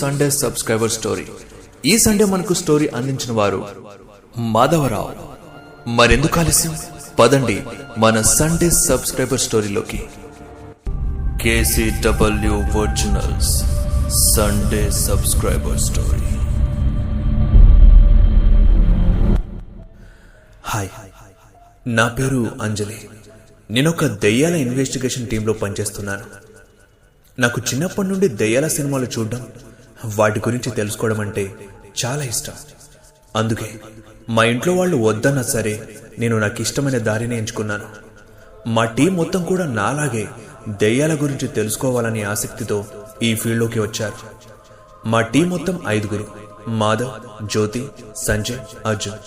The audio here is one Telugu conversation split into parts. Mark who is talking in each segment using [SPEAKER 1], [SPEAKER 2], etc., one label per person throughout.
[SPEAKER 1] సండే సబ్స్క్రైబర్ స్టోరీ ఈ సండే మనకు స్టోరీ అందించిన వారు మాధవరావు. మరెందుకు ఆలస్యం? పదండి మన సండే సబ్స్క్రైబర్ స్టోరీలోకి KCW originals Sunday subscriber story hi నా పేరు అంజలి. నేను ఒక దెయ్యాల ఇన్వెస్టిగేషన్ టీంలో పనిచేస్తున్నాను. నాకు చిన్నప్పటి నుండి దెయ్యాల సినిమాలు చూడడం వాటి గురించి తెలుసుకోవడం అంటే చాలా ఇష్టం. అందుకే మా ఇంట్లో వాళ్ళు వద్దన్నా సరే నేను నాకు ఇష్టమైన దారిని ఎంచుకున్నాను. మా టీం మొత్తం కూడా నాలాగే దెయ్యాల గురించి తెలుసుకోవాలనే ఆసక్తితో ఈ ఫీల్డ్లోకి వచ్చారు. మా టీం మొత్తం ఐదుగురు మాధవ్ జ్యోతి సంజయ్ అర్జున్.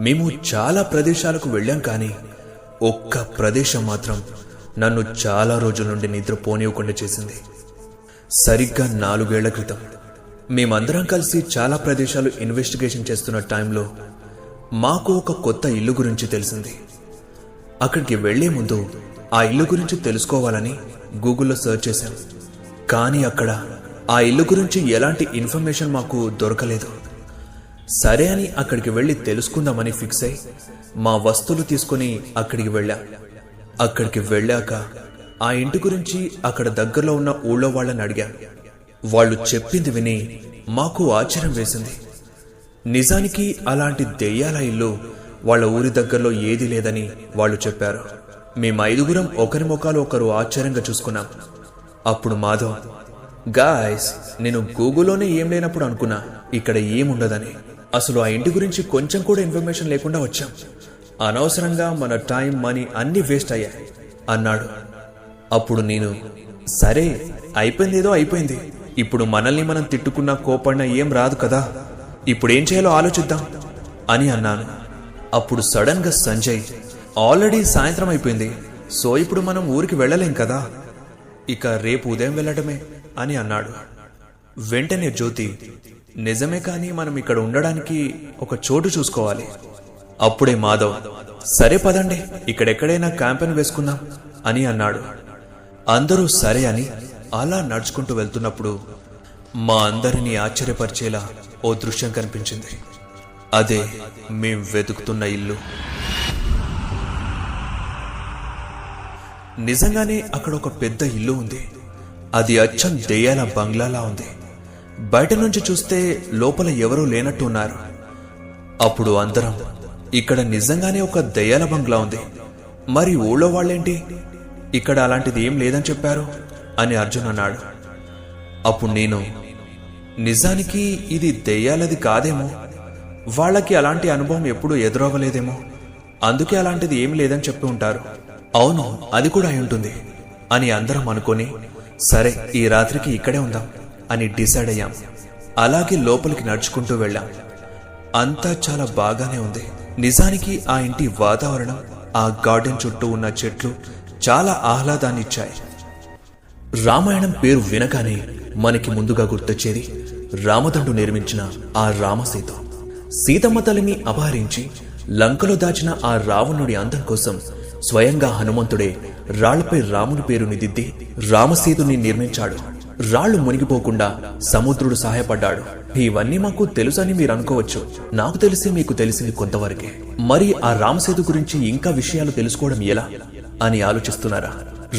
[SPEAKER 1] మేము చాలా ప్రదేశాలకు వెళ్ళాం కానీ ఒక్క ప్రదేశం మాత్రం నన్ను చాలా రోజుల నుండి నిద్ర పోనివ్వకుండా చేసింది. సరిగ్గా నాలుగేళ్ళ క్రితం. మేమందరం కలిసి చాలా ప్రదేశాలు ఇన్వెస్టిగేషన్ చేస్తున్న టైంలో మాకు ఒక కొత్త ఇల్లు గురించి తెలిసింది. అక్కడికి వెళ్ళే ముందు ఆ ఇల్లు గురించి తెలుసుకోవాలని గూగుల్లో సెర్చ్ చేశాం. కానీ అక్కడ ఆ ఇల్లు గురించి ఎలాంటి ఇన్ఫర్మేషన్ మాకు దొరకలేదు. సరే అని అక్కడికి వెళ్ళి తెలుసుకుందామని ఫిక్స్ అయి మా వస్తువులు తీసుకుని అక్కడికి వెళ్ళాం. అక్కడికి వెళ్ళాక ఆ ఇంటి గురించి అక్కడ దగ్గరలో ఉన్న ఊళ్ళో వాళ్ళని అడిగాం. వాళ్ళు చెప్పింది విని మాకు ఆశ్చర్యం వేసింది. నిజానికి అలాంటి దెయ్యాల ఇల్లు వాళ్ళ ఊరి దగ్గరలో ఏదీ లేదని వాళ్ళు చెప్పారు. మేము ఐదుగురం ఒకరి ముఖాలు ఒకరు ఆశ్చర్యంగా చూసుకున్నాం. అప్పుడు మాధవ్ గాయస్ నేను గూగుల్లోనే ఏం లేనప్పుడు అనుకున్నా ఇక్కడ ఏముండదని. అసలు ఆ ఇంటి గురించి కొంచెం కూడా ఇన్ఫర్మేషన్ లేకుండా వచ్చాం. అనవసరంగా మన టైం మనీ అన్ని వేస్ట్ అయ్యాయి అన్నాడు. అప్పుడు నేను సరే అయిపోయింది ఏదో అయిపోయింది. ఇప్పుడు మనల్ని మనం తిట్టుకున్నా కోపడినా ఏం రాదు కదా. ఇప్పుడు ఏం చేయాలో ఆలోచిద్దాం అని అన్నాను. అప్పుడు సడన్గా సంజయ్ ఆల్రెడీ సాయంత్రం అయిపోయింది సో ఇప్పుడు మనం ఊరికి వెళ్ళలేం కదా. ఇక రేపు ఉదయం వెళ్ళటమే అని అన్నాడు. వెంటనే జ్యోతి నిజమే కానీ మనం ఇక్కడ ఉండడానికి ఒక చోటు చూసుకోవాలి. అప్పుడే మాధవ్ సరే పదండి ఇక్కడెక్కడైనా క్యాంపెయిన్ వేసుకుందాం అని అన్నాడు. అందరూ సరే అని అలా నడుచుకుంటూ వెళ్తున్నప్పుడు మా అందరినీ ఆశ్చర్యపరిచేలా ఓ దృశ్యం కనిపించింది. అదే మేం వెతుకుతున్న ఇల్లు. నిజంగానే అక్కడ ఒక పెద్ద ఇల్లు ఉంది. అది అచ్చం దెయ్యాల బంగ్లాలా ఉంది. బయట నుంచి చూస్తే లోపల ఎవరూ లేనట్టు ఉన్నారు. అప్పుడు అందరం ఇక్కడ నిజంగానే ఒక దయ్యాల బంగ్లా ఉంది. మరి ఊళ్ళో వాళ్ళేంటి? ఇక్కడ అలాంటిది ఏం లేదని చెప్పారు? అని అర్జున్ అన్నాడు. అప్పుడు నేను నిజానికి ఇది దెయ్యాలది కాదేమో. వాళ్ళకి అలాంటి అనుభవం ఎప్పుడూ ఎదురవ్వలేదేమో. అందుకే అలాంటిది ఏమి లేదని చెప్పి ఉంటారు. అవును అది కూడా అయి ఉంటుంది అని అందరం అనుకొని సరే ఈ రాత్రికి ఇక్కడే ఉందాం అని డిసైడ్ అయ్యాం. అలాగే లోపలికి నడుచుకుంటూ వెళ్ళాం. అంతా చాలా బాగానే ఉంది. నిజానికి ఆ ఇంటి వాతావరణం ఆ గార్డెన్ చుట్టూ ఉన్న చెట్లు చాలా ఆహ్లాదాన్ని ఇచ్చాయి రామాయణం పేరు వినగానే మనకి ముందుగా గుర్తొచ్చేది రామదండు నిర్మించిన ఆ రామసీత. సీతమ్మ తల్లిని అపహరించి లంకలో దాచిన ఆ రావణుడి అందం కోసం స్వయంగా హనుమంతుడే రాళ్ళపై రాముని పేరుని దిద్ది రామసేతుని నిర్మించాడు. రాళ్ళు మునిగిపోకుండా సముద్రుడు సహాయపడ్డాడు. ఇవన్నీ మాకు తెలుసని మీరు అనుకోవచ్చు. నాకు తెలిసి మీకు తెలిసింది కొంతవరకే. మరి ఆ రామసేతు గురించి ఇంకా విషయాలు తెలుసుకోవడం ఎలా? అని ఆలోచిస్తున్నారా?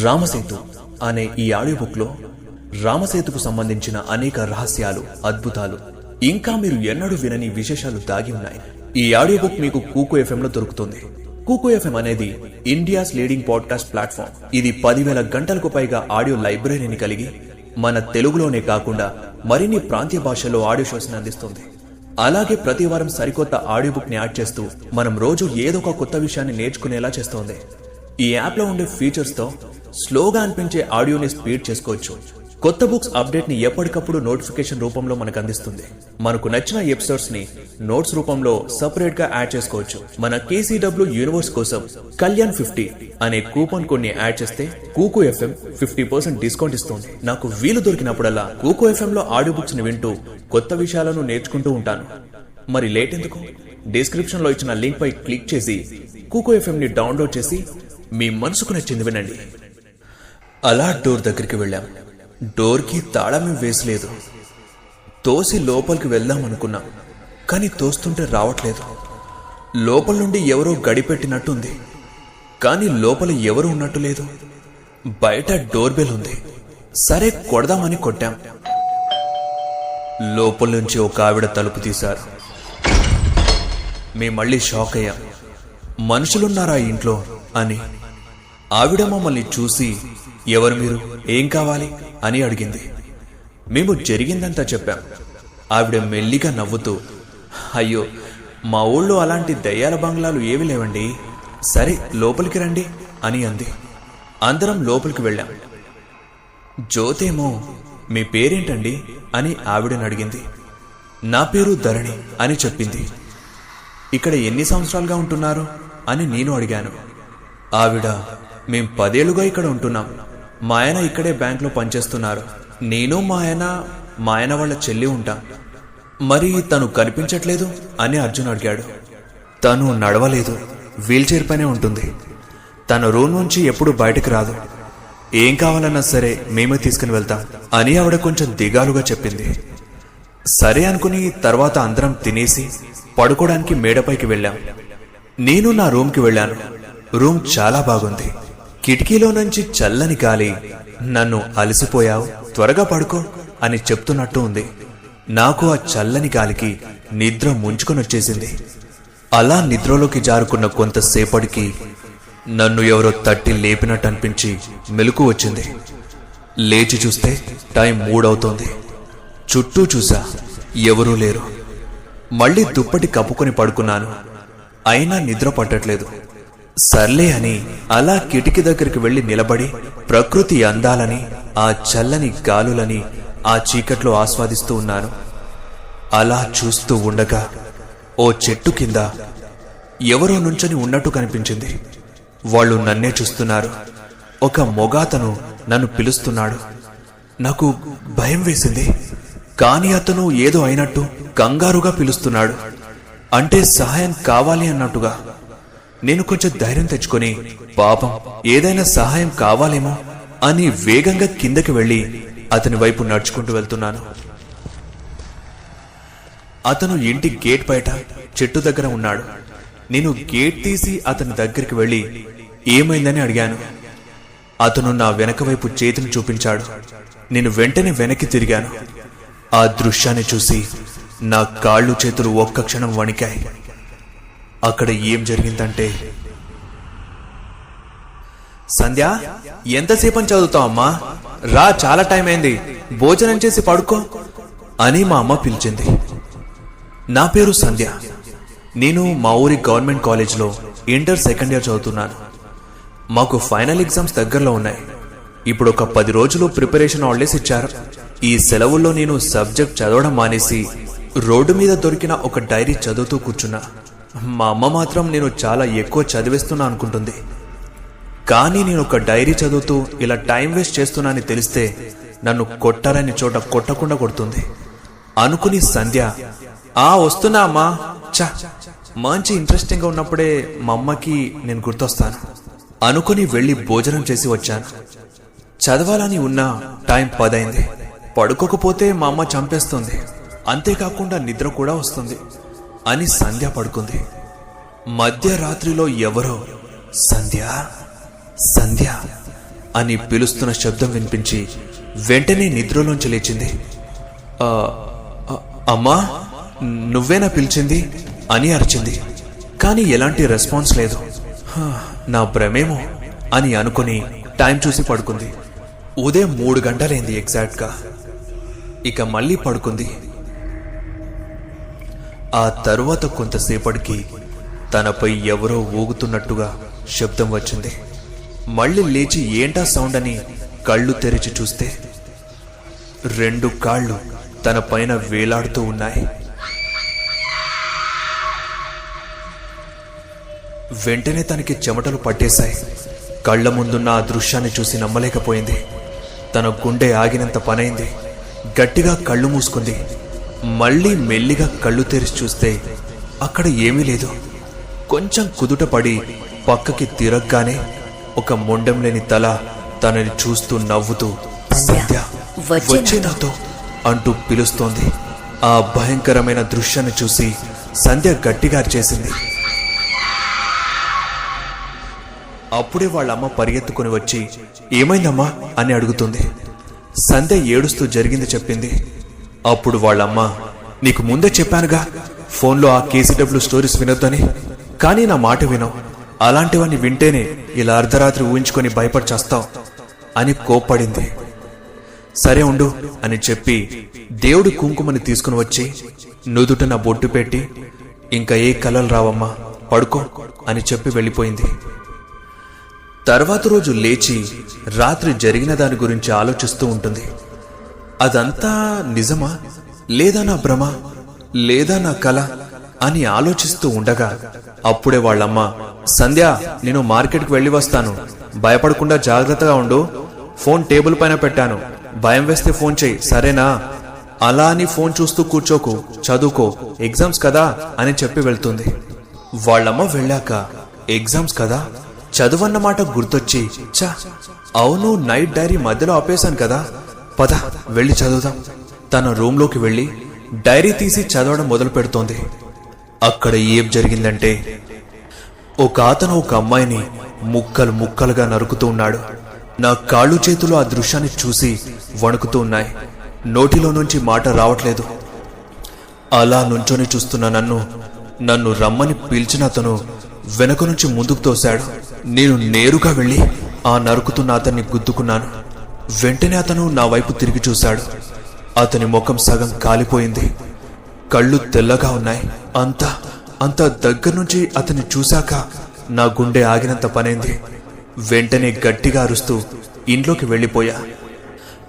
[SPEAKER 1] రామసేతు అనే ఈ ఆడియో బుక్లో రామసేతుకు సంబంధించిన అనేక రహస్యాలు అద్భుతాలు ఇంకా మీరు ఎన్నడూ వినని విశేషాలు దాగి ఉన్నాయి. ఈ ఆడియో బుక్ మీకు కూకు ఎఫ్ఎం లో దొరుకుతుంది. కూకు ఎఫ్ఎం అనేది ఇండియాస్ లీడింగ్ పాడ్కాస్ట్ ప్లాట్ఫామ్. ఇది పదివేల గంటలకు పైగా ఆడియో లైబ్రరీని కలిగి మన తెలుగులోనే కాకుండా మరిన్ని ప్రాంతీయ భాషల్లో ఆడియో షోస్ని అందిస్తుంది. అలాగే ప్రతి వారం సరికొత్త ఆడియో బుక్ని యాడ్ చేస్తూ మనం రోజు ఏదో ఒక కొత్త విషయాన్ని నేర్చుకునేలా చేస్తోంది. ఈ యాప్లో ఉండే ఫీచర్స్తో స్లోగా అనిపించే ఆడియోని స్పీడ్ చేసుకోవచ్చు. కొత్త బుక్స్ అప్డేట్ని ఎప్పటికప్పుడు నోటిఫికేషన్ రూపంలో మనకు అందిస్తుంది. మనకు నచ్చిన ఎపిసోడ్స్ని నోట్స్ రూపంలో సపరేట్గా యాడ్ చేసుకోవచ్చు. మన కేసీడబ్ల్యూ యూనివర్స్ కోసం కళ్యాణ్ ఫిఫ్టీ అనే కూపన్ కొన్ని యాడ్ చేస్తే Kuku FM fifty percent discount ఇస్తుంది. నాకు వీలు దొరికినప్పుడల్లా కూకు ఎఫ్ఎం లో ఆడియో బుక్స్ని వింటూ కొత్త విషయాలను నేర్చుకుంటూ ఉంటాను. మరి లేట్ ఎందుకు? డిస్క్రిప్షన్లో ఇచ్చిన లింక్ పై క్లిక్ చేసి కూకో ఎఫ్ఎం ని డౌన్లోడ్ చేసి మీ మనసుకు నచ్చింది వినండి. అలా డోర్ దగ్గరికి వెళ్ళాం. డోర్కి తాళమే వేసలేదు తోసి లోపలికి వెళ్దాం అనుకున్నాం కానీ తోస్తుంటే రావట్లేదు. లోపల నుండి ఎవరో గడిపెట్టినట్టుంది కానీ లోపల ఎవరు ఉన్నట్టు లేదు. బయట డోర్ బెల్ ఉంది. సరే కొడదామని కొట్టాం. లోపల నుంచి ఒక ఆవిడ తలుపు తీశారు. మేము మళ్ళీ షాక్ అయ్యాం. మనుషులున్నారా ఇంట్లో? అని. ఆవిడ మమ్మల్ని చూసి ఎవరు మీరు? ఏం కావాలి? అని అడిగింది. మేము జరిగిందంతా చెప్పాం. ఆవిడ మెల్లిగా నవ్వుతూ అయ్యో మా ఊళ్ళో అలాంటి దయ్యాల బంగ్లాలు ఏవి లేవండి? సరే లోపలికి రండి అని అంది. అందరం లోపలికి వెళ్ళాం. జ్యోతేమో మీ పేరేంటండి? అని ఆవిడని అడిగింది. నా పేరు ధరణి అని చెప్పింది. ఇక్కడ ఎన్ని సంవత్సరాలుగా ఉంటున్నారు? అని నేను అడిగాను. ఆవిడ మేం పదేళ్ళుగా ఇక్కడ ఉంటున్నాం. మా ఆయన ఇక్కడే బ్యాంక్లో పనిచేస్తున్నారు. నేను మా ఆయన మా ఆయన వాళ్ళ చెల్లి ఉంటా. మరి తను కనిపించట్లేదు అని అర్జున్ అడిగాడు. తను నడవలేదు వీల్చైర్ పైనే ఉంటుంది. తన రూమ్ నుంచి ఎప్పుడు బయటకు రాదు. ఏం కావాలన్నా సరే మేమే తీసుకుని వెళ్తాం అని ఆవిడ కొంచెం దిగాలుగా చెప్పింది. సరే అనుకుని తర్వాత అందరం తినేసి పడుకోవడానికి మేడపైకి వెళ్ళాం. నేను నా రూమ్కి వెళ్ళాను. రూమ్ చాలా బాగుంది. కిటికీలో నుంచి చల్లని గాలి నన్ను అలసిపోయావు త్వరగా పడుకో అని చెప్తున్నట్టు ఉంది. నాకు ఆ చల్లని గాలికి నిద్ర ముంచుకొనొచ్చేసింది. అలా నిద్రలోకి జారుకున్న కొంతసేపటికి నన్ను ఎవరో తట్టి లేపినట్టు అనిపించి మెలకు వచ్చింది. లేచి చూస్తే టైం మూడవుతోంది. చుట్టూ చూసా ఎవరూ లేరు. మళ్ళీ దుప్పటి కప్పుకొని పడుకున్నాను. అయినా నిద్ర పట్టట్లేదు. సర్లే అని అలా కిటికీ దగ్గరికి వెళ్ళి నిలబడి ప్రకృతి అందాలని ఆ చల్లని గాలులని ఆ చీకట్లో ఆస్వాదిస్తూ ఉన్నాను. అలా చూస్తూ ఉండగా ఓ చెట్టు కింద ఎవరో నుంచొని ఉన్నట్టు కనిపించింది. వాళ్ళు నన్నే చూస్తున్నారు. ఒక మొగాతను నన్ను పిలుస్తున్నాడు. నాకు భయం వేసింది. కాని అతను ఏదో అయినట్టు కంగారుగా పిలుస్తున్నాడు. అంటే సహాయం కావాలి అన్నట్టుగా. నేను కొంచెం ధైర్యం తెచ్చుకొని పాపం ఏదైనా సహాయం కావాలేమో అని వేగంగా కిందకి వెళ్ళి అతని వైపు నడుచుకుంటూ వెళ్తున్నాను. అతను ఇంటి గేట్ బయట చెట్టు దగ్గర ఉన్నాడు. నేను గేట్ తీసి అతని దగ్గరికి వెళ్ళి ఏమైందని అడిగాను. అతను నా వెనక వైపు చేతిని చూపించాడు. నేను వెంటనే వెనక్కి తిరిగాను. ఆ దృశ్యాన్ని చూసి నా కాళ్ళు చేతులు ఒక్క క్షణం వణికాయి. అక్కడ ఏం జరిగిందంటే? సంధ్య ఎంతసేపని చదువుతావు అమ్మా? రా చాలా టైం అయింది. భోజనం చేసి పడుకో అని మా అమ్మ పిలిచింది. నా పేరు సంధ్య. నేను మా ఊరి గవర్నమెంట్ కాలేజ్లో ఇంటర్ సెకండ్ ఇయర్ చదువుతున్నాను. మాకు ఫైనల్ ఎగ్జామ్స్ దగ్గరలో ఉన్నాయి. ఇప్పుడు ఒక పది రోజులు ప్రిపరేషన్ హాలిడేస్ ఇచ్చారు. ఈ సెలవుల్లో నేను సబ్జెక్ట్ చదవడం మానేసి రోడ్డు మీద దొరికిన ఒక డైరీ చదువుతూ కూర్చున్నా. మా అమ్మ మాత్రం నేను చాలా ఎక్కువ చదివేస్తున్నా అనుకుంటుంది. కానీ నేను ఒక డైరీ చదువుతూ ఇలా టైం వేస్ట్ చేస్తున్నానని తెలిస్తే నన్ను కొట్టాలని చోట కొట్టకుండా కొడుతుంది. అనుకుని సంధ్య ఆ వస్తున్నా అమ్మా. చా మంచి ఇంట్రెస్టింగ్గా ఉన్నప్పుడే మా అమ్మకి నేను గుర్తొస్తాను. అనుకుని వెళ్ళి భోజనం చేసి వచ్చాను. చదవాలని ఉన్న టైం పదైంది. పడుకోకపోతే మా అమ్మ చంపేస్తుంది. అంతేకాకుండా నిద్ర కూడా వస్తుంది. అని సంధ్య పడుకుంది. మధ్యరాత్రిలో ఎవరో సంధ్య సంధ్య అని పిలుస్తున్న శబ్దం వినిపించి వెంటనే నిద్రలోంచి లేచింది. అమ్మా నువ్వేనా పిలిచింది? అని అరిచింది. కానీ ఎలాంటి రెస్పాన్స్ లేదు. నా భ్రమేమో అని అనుకుని టైం చూసి పడుకుంది. ఉదయం మూడు గంటలైంది ఎగ్జాక్ట్గా. ఇక మళ్ళీ పడుకుంది. ఆ తరువాత కొంతసేపటికి తనపై ఎవరో ఊగుతున్నట్టుగా శబ్దం వచ్చింది. మళ్ళీ లేచి ఏంటా సౌండ్ అని కళ్ళు తెరిచి చూస్తే రెండు కాళ్ళు తన పైన వేలాడుతూ ఉన్నాయి. వెంటనే తనకి చెమటలు పట్టేశాయి. కళ్ళ ముందున్న ఆ దృశ్యాన్ని చూసి నమ్మలేకపోయింది. తన గుండె ఆగినంత పనైంది. గట్టిగా కళ్ళు మూసుకుంది. మళ్ళీ మెల్లిగా కళ్ళు తెరిచి చూస్తే అక్కడ ఏమీ లేదు. కొంచెం కుదుట పడి పక్కకి తిరగగానే ఒక మొండెం లేని తల తనని చూస్తూ నవ్వుతూ
[SPEAKER 2] సంధ్య, వచ్చే
[SPEAKER 1] నాతో అంటూ పిలుస్తోంది. ఆ భయంకరమైన దృశ్యాన్ని చూసి సంధ్య గట్టిగా చేసింది అప్పుడే వాళ్ళ అమ్మ పరిగెత్తుకుని వచ్చి ఏమైందమ్మా? అని అడుగుతుంది. సంధ్య ఏడుస్తూ జరిగింది చెప్పింది. అప్పుడు వాళ్ళమ్మ నీకు ముందే చెప్పానుగా ఫోన్లో ఆ కేసీడబ్ల్యూ స్టోరీస్ వినొద్దని. కానీ నా మాట వినవు. అలాంటివన్నీ వింటేనే ఇలా అర్ధరాత్రి ఊహించుకొని భయపడి చేస్తావు అని కోప్పడింది. సరే ఉండు అని చెప్పి దేవుడి కుంకుమని తీసుకుని వచ్చి నుదుట నా బొట్టు పెట్టి ఇంకా ఏ కలలు రావమ్మా పడుకో అని చెప్పి వెళ్ళిపోయింది. తర్వాత రోజు లేచి రాత్రి జరిగిన దాని గురించి ఆలోచిస్తూ ఉంటుంది. అదంతా నిజమా? లేదా నా భ్రమ? లేదా నా కల? అని ఆలోచిస్తూ ఉండగా అప్పుడే వాళ్ళమ్మ సంధ్య నేను మార్కెట్కి వెళ్ళి వస్తాను. భయపడకుండా జాగ్రత్తగా ఉండు. ఫోన్ టేబుల్ పైన పెట్టాను. భయం వేస్తే ఫోన్ చెయ్యి సరేనా? అలా అని ఫోన్ చూస్తూ కూర్చోకు చదువుకో ఎగ్జామ్స్ కదా? అని చెప్పి వెళ్తుంది. వాళ్ళమ్మ వెళ్ళాక ఎగ్జామ్స్ కదా? చదువన్న మాట గుర్తొచ్చి చా అవును నైట్ డైరీ మధ్యలో ఆపేశాను కదా? పద వెళ్ళి చదువుదాం. తన రూమ్లోకి వెళ్ళి డైరీ తీసి చదవడం మొదలు పెడుతోంది. అక్కడ ఏం జరిగిందంటే ఒక అతను ఒక అమ్మాయిని ముక్కలు ముక్కలుగా నరుకుతూ ఉన్నాడు. నా కాళ్ళు చేతులు ఆ దృశ్యాన్ని చూసి వణుకుతూ ఉన్నాయి. నోటిలో నుంచి మాట రావట్లేదు. అలా నుంచొని చూస్తున్న నన్ను నన్ను రమ్మని పిలిచిన అతను వెనక నుంచి ముందుకు తోశాడు. నేను నేరుగా వెళ్ళి ఆ నరుకుతున్న అతన్ని గుద్దుకున్నాను. వెంటనే అతను నా వైపు తిరిగి చూశాడు. అతని ముఖం సగం కాలిపోయింది. కళ్ళు తెల్లగా ఉన్నాయి. అంత అంత దగ్గర నుంచి అతన్ని చూశాక నా గుండె ఆగినంత పనైంది. వెంటనే గట్టిగా అరుస్తూ ఇంట్లోకి వెళ్ళిపోయా.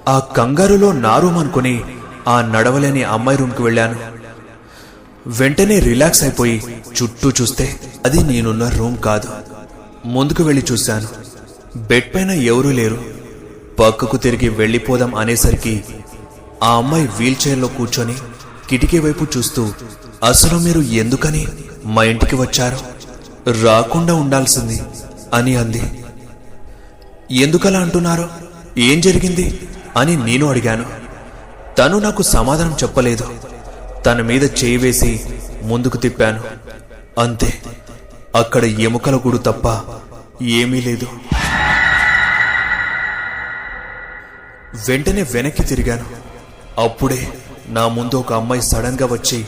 [SPEAKER 1] ఆ కంగారులో నా రూమ్ అనుకుని ఆ నడవలేని అమ్మాయి రూమ్కి వెళ్ళాను. వెంటనే రిలాక్స్ అయిపోయి చుట్టూ చూస్తే అది నేనున్న రూమ్ కాదు. ముందుకు వెళ్ళి చూశాను. బెడ్ పైన ఎవరూ లేరు. పక్కకు తిరిగి వెళ్ళిపోదాం అనేసరికి ఆ అమ్మాయి వీల్చైర్లో కూర్చొని కిటికీ వైపు చూస్తూ అసలు మీరు ఎందుకని మా ఇంటికి వచ్చారు? రాకుండా ఉండాల్సింది అని అంది. ఎందుకలా అంటున్నారు? ఏం జరిగింది? అని నేను అడిగాను. తను నాకు సమాధానం చెప్పలేదు. తన మీద చేయి వేసి ముందుకు తిప్పాను. అంతే. అక్కడ ఎముకల గుడు తప్ప ఏమీ లేదు. వెంటనే వెనక్కి తిరిగాను. అప్పుడే నా ముందు ఒక అమ్మాయి సడన్గా వచ్చి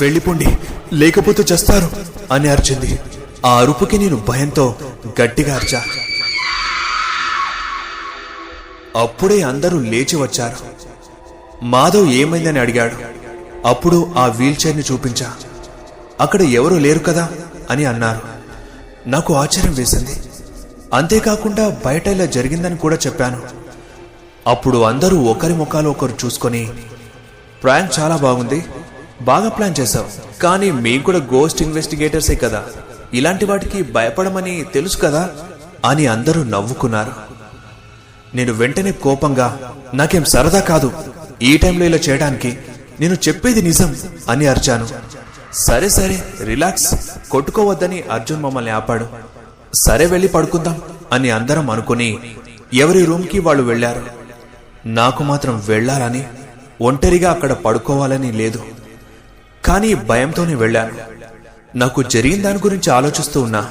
[SPEAKER 1] వెళ్ళిపోండి లేకపోతే చేస్తారు అని అరిచింది. ఆ అరుపుకి నేను భయంతో గట్టిగా అరిచా. అప్పుడే అందరూ లేచి వచ్చారు. మాధవ్ ఏమైందని అడిగాడు. అప్పుడు ఆ వీల్ చైర్ని చూపించా. అక్కడ ఎవరూ లేరు కదా అని అన్నారు. నాకు ఆశ్చర్యం వేసింది. అంతేకాకుండా బయట ఇలా జరిగిందని కూడా చెప్పాను. అప్పుడు అందరూ ఒకరి ముఖాలు ఒకరు చూసుకొని ప్రాంక్ చాలా బాగుంది బాగా ప్లాన్ చేశావు. కానీ మేము కూడా గోస్ట్ ఇన్వెస్టిగేటర్సే కదా. ఇలాంటి వాటికి భయపడమని తెలుసు కదా? అని అందరూ నవ్వుకున్నారు. నేను వెంటనే కోపంగా నాకేం సరదా కాదు. ఈ టైంలో ఇలా చేయడానికి నేను చెప్పేది నిజం అని అరిచాను. సరే సరే రిలాక్స్. కొట్టుకోవద్దని అర్జున్ మమ్మల్ని ఆపాడు. సరే వెళ్ళి పడుకుందాం అని అందరం అనుకుని ఎవరి రూమ్కి వాళ్ళు వెళ్ళారు. నాకు మాత్రం వెళ్ళాలని ఒంటరిగా అక్కడ పడుకోవాలని లేదు. కానీ భయంతోనే వెళ్ళాను. నాకు జరిగిన దాని గురించి ఆలోచిస్తూ ఉన్నా.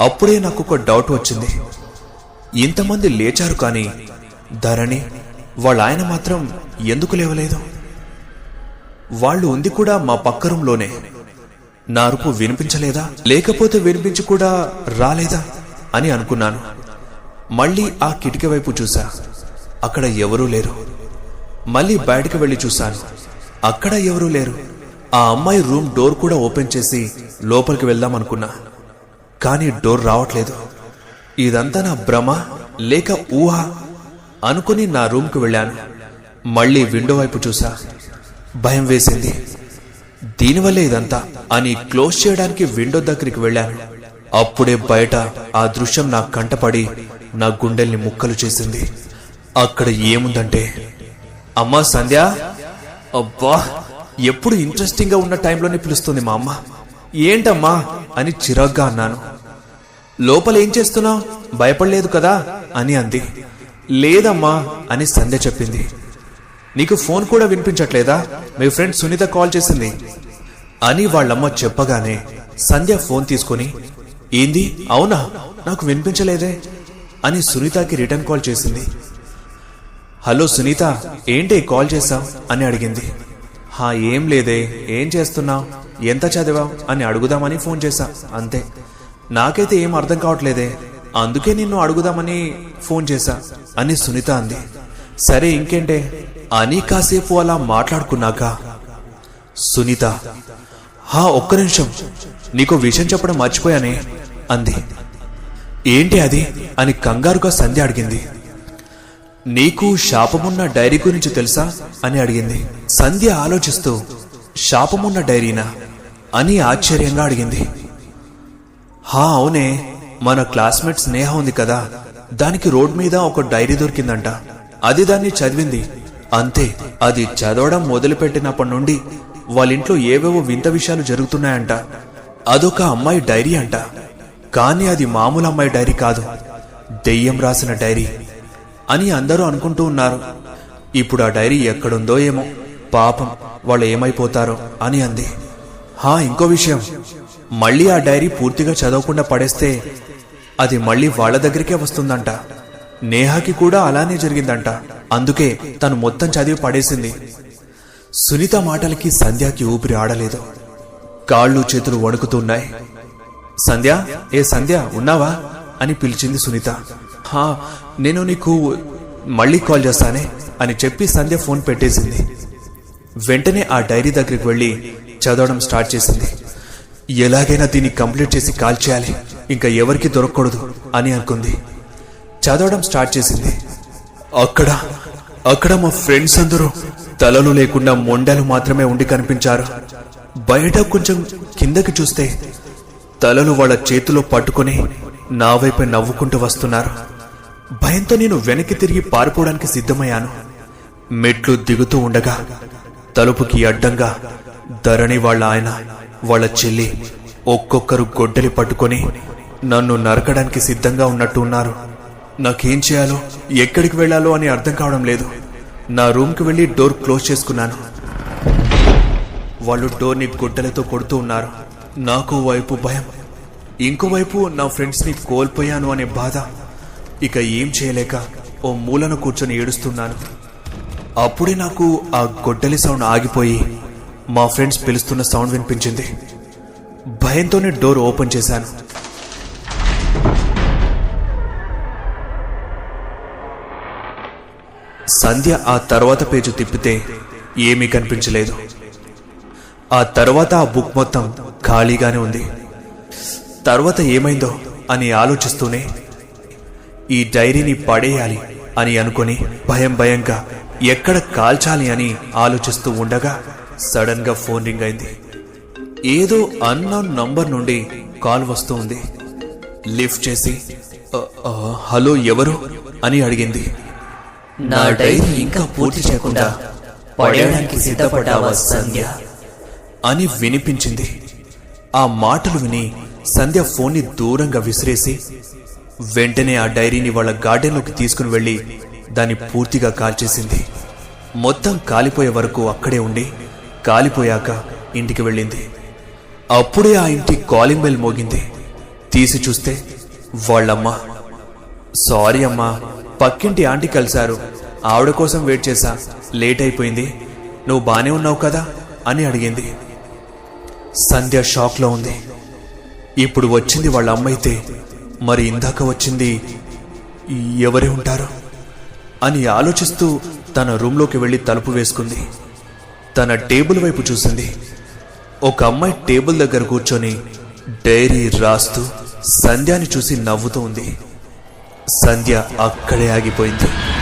[SPEAKER 1] అప్పుడే నాకు ఒక డౌట్ వచ్చింది. ఇంతమంది లేచారు కానీ ధరణి వాళ్ళ ఆయన మాత్రం ఎందుకు లేవలేదు? వాళ్ళు ఉంది కూడా మా పక్క రూంలోనే నా అరుపు వినిపించలేదా? లేకపోతే వినిపించి కూడా రాలేదా? అని అనుకున్నాను. మళ్ళీ ఆ కిటికీ వైపు చూసా. అక్కడ ఎవరూ లేరు. మళ్ళీ బయటకు వెళ్ళి చూశాను. అక్కడ ఎవరూ లేరు. ఆ అమ్మాయి రూమ్ డోర్ కూడా ఓపెన్ చేసి లోపలికి వెళ్దాం అనుకున్నా. కానీ డోర్ రావట్లేదు. ఇదంతా నా భ్రమ లేక ఊహ అనుకుని నా రూమ్కి వెళ్ళాను. మళ్ళీ విండో వైపు చూసా భయం వేసింది. దీనివల్లే ఇదంతా అని క్లోజ్ చేయడానికి విండో దగ్గరికి వెళ్ళాను. అప్పుడే బయట ఆ దృశ్యం నా కంటపడి నా గుండెల్ని ముక్కలు చేసింది. అక్కడ ఏముందంటే? అమ్మా సంధ్య? అబ్బా ఎప్పుడు ఇంట్రెస్టింగ్గా ఉన్న టైంలోనే పిలుస్తుంది మా అమ్మ. ఏంటమ్మా? అని చిరాగ్గా అన్నాను. లోపల ఏం చేస్తున్నావు? భయపడలేదు కదా? అని అంది. లేదమ్మా అని సంధ్య చెప్పింది. నీకు ఫోన్ కూడా వినిపించట్లేదా? మీ ఫ్రెండ్ సునీత కాల్ చేసింది. అని వాళ్ళమ్మ చెప్పగానే సంధ్య ఫోన్ తీసుకొని ఏంది? అవునా? నాకు వినిపించలేదే? అని సునీతకి రిటర్న్ కాల్ చేసింది. హలో సునీత ఏంటి కాల్ చేశావు? అని అడిగింది. హా ఏం లేదే ఏం చేస్తున్నావు? ఎంత చదివావు? అని అడుగుదామని ఫోన్ చేశా అంతే. నాకైతే ఏం అర్థం కావట్లేదే అందుకే నిన్ను అడుగుదామని ఫోన్ చేశా అని సునీత అంది. సరే ఇంకేంటే అని కాసేపు అలా మాట్లాడుకున్నాక సునీత హా ఒక్క నిమిషం నీకు విషయం చెప్పడం మర్చిపోయానే అంది. ఏంటి అది? అని కంగారుగా సంధ్య అడిగింది. నీకు శాపమున్న డైరీ గురించి తెలుసా? అని అడిగింది. సంధ్య ఆలోచిస్తూ శాపమున్న డైరీనా? అని ఆశ్చర్యంగా అడిగింది. హా అవునే. మన క్లాస్మేట్ స్నేహ ఉంది కదా. దానికి రోడ్ మీద ఒక డైరీ దొరికిందంట. అది దాన్ని చదివింది. అంతే. అది చదవడం మొదలుపెట్టినప్పటి నుండి వాళ్ళ ఇంట్లో ఏవేవో వింత విషయాలు జరుగుతున్నాయంట. అదొక అమ్మాయి డైరీ అంట. కానీ అది మామూలు అమ్మాయి డైరీ కాదు. దెయ్యం రాసిన డైరీ. అని అందరూ అనుకుంటూ ఉన్నారు. ఇప్పుడు ఆ డైరీ ఎక్కడుందో ఏమో. పాపం వాళ్ళు ఏమైపోతారో అని అంది. హా ఇంకో విషయం. మళ్ళీ ఆ డైరీ పూర్తిగా చదవకుండా పడేస్తే అది మళ్ళీ వాళ్ళ దగ్గరికే వస్తుందంట. నేహాకి కూడా అలానే జరిగిందంట. అందుకే తను మొత్తం చదివి పడేసింది. సునీత మాటలకి సంధ్యాకి ఊపిరి ఆడలేదు. కాళ్ళు చేతులు వణుకుతున్నాయి సంధ్య ఏ సంధ్య ఉన్నావా? అని పిలిచింది సునీత. హా నేను నీకు మళ్ళీ కాల్ చేస్తానే? అని చెప్పి సంధ్య ఫోన్ పెట్టేసింది. వెంటనే ఆ డైరీ దగ్గరికి వెళ్ళి చదవడం స్టార్ట్ చేసింది. ఎలాగైనా దీన్ని కంప్లీట్ చేసి కాల్ చేయాలి ఇంకా ఎవరికి దొరకకూడదు అని అనుకుంది. చదవడం స్టార్ట్ చేసింది. అక్కడ అక్కడ మా ఫ్రెండ్స్ అందరూ తలలు లేకుండా మొండలు మాత్రమే ఉండి కనిపించారు. బయట కొంచెం కిందకి చూస్తే తలలు వాళ్ళ చేతిలో పట్టుకొని నా వైపే నవ్వుకుంటూ వస్తున్నారు. భయంతో నేను వెనక్కి తిరిగి పారిపోవడానికి సిద్ధమయ్యాను. మెట్లు దిగుతూ ఉండగా తలుపుకి అడ్డంగా ధరణి వాళ్ళ ఆయన వాళ్ళ చెల్లి ఒక్కొక్కరు గొడ్డలి పట్టుకొని నన్ను నరకడానికి సిద్ధంగా ఉన్నట్టు ఉన్నారు. నాకేం చేయాలో ఎక్కడికి వెళ్ళాలో అని అర్థం కావడం లేదు. నా రూమ్కి వెళ్ళి డోర్ క్లోజ్ చేసుకున్నాను. వాళ్ళు డోర్ని గుడ్డలతో కొడుతూ ఉన్నారు. నాకు వైపు భయం ఇంకోవైపు నా ఫ్రెండ్స్ని కోల్పోయాను అనే బాధ. ఇక ఏం చేయలేక ఓ మూలను కూర్చొని ఏడుస్తున్నాను. అప్పుడే నాకు ఆ గొడ్డలి సౌండ్ ఆగిపోయి మా ఫ్రెండ్స్ పిలుస్తున్న సౌండ్ వినిపించింది. భయంతోనే డోర్ ఓపెన్ చేశాను. సంధ్య ఆ తర్వాత పేజు తిప్పితే ఏమీ కనిపించలేదు. ఆ తర్వాత ఆ బుక్ మొత్తం ఖాళీగానే ఉంది. తర్వాత ఏమైందో అని ఆలోచిస్తూనే ఈ డైరీని పడేయాలి అని అనుకొని భయం భయంగా ఎక్కడ కాల్చాలి అని ఆలోచిస్తూ ఉండగా సడన్గా ఫోన్ రింగ్ అయింది. ఏదో అన్నోన్ నంబర్ నుండి కాల్ వస్తూ ఉంది. లిఫ్ట్ చేసి హలో ఎవరు? అని అడిగింది.
[SPEAKER 2] నా డైరీ ఇంకా పూర్తి చేయకుండా పడేయడానికి సిద్ధపడ్డావా సంధ్య?
[SPEAKER 1] అని వినిపించింది. ఆ మాటలు విని సంధ్య ఫోన్ని దూరంగా విసిరేసి వెంటనే ఆ డైరీని వాళ్ళ గార్డెన్లోకి తీసుకుని వెళ్ళి దాన్ని పూర్తిగా కాల్చేసింది. మొత్తం కాలిపోయే వరకు అక్కడే ఉండి కాలిపోయాక ఇంటికి వెళ్ళింది. అప్పుడే ఆ ఇంటి కాలింగ్ బెల్ మోగింది. తీసి చూస్తే వాళ్ళమ్మ సారీ అమ్మా పక్కింటి ఆంటీ కలిశారు. ఆవిడ కోసం వెయిట్ చేశా. లేట్ అయిపోయింది. నువ్వు బానే ఉన్నావు కదా? అని అడిగింది. సంధ్య షాక్లో ఉంది. ఇప్పుడు వచ్చింది వాళ్ళ అమ్మ అయితే మరి ఇందాక వచ్చింది ఎవరే ఉంటారు? అని ఆలోచిస్తూ తన రూమ్లోకి వెళ్ళి తలుపు వేసుకుంది. తన టేబుల్ వైపు చూసింది. ఒక అమ్మాయి టేబుల్ దగ్గర కూర్చొని డైరీ రాస్తూ సంధ్యాని చూసి నవ్వుతూ ఉంది. సంధ్య అక్కడే ఆగిపోయింది.